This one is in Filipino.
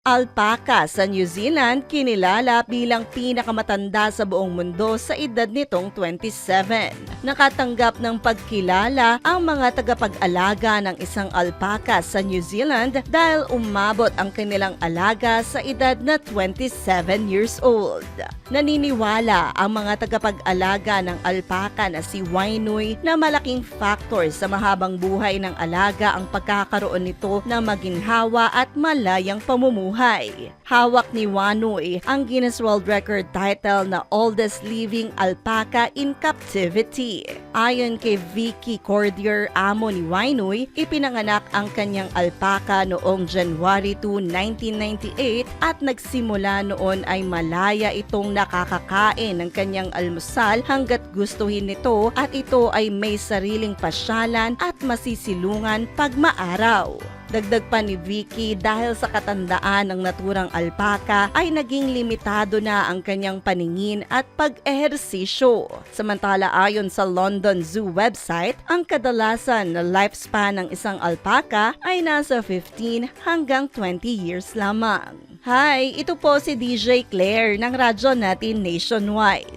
Alpaca sa New Zealand kinilala bilang pinakamatanda sa buong mundo sa edad nitong 27. Nakatanggap ng pagkilala ang mga tagapag-alaga ng isang alpaca sa New Zealand dahil umabot ang kanilang alaga sa edad na 27 years old. Naniniwala ang mga tagapag-alaga ng alpaca na si Wainui na malaking factor sa mahabang buhay ng alaga ang pagkakaroon nito na maginhawa at malayang pamumuhay. Hawak ni Wanui ang Guinness World Record title na oldest living alpaca in captivity. Ayon kay Vicky Cordier, amo ni Wainui, ipinanganak ang kanyang alpaca noong January 2, 1998 at nagsimula noon ay malaya itong nakakakain ng kanyang almusal hanggat gustuhin nito at ito ay may sariling pasyalan at masisilungan pag maaraw. Dagdag pa ni Vicky dahil sa katandaan ng naturang alpaka ay naging limitado na ang kanyang paningin at pag-ehersisyo. Samantala ayon sa London Zoo website, ang kadalasan na lifespan ng isang alpaka ay nasa 15 hanggang 20 years lamang. Hi, ito po si DJ Claire ng radyo natin nationwide.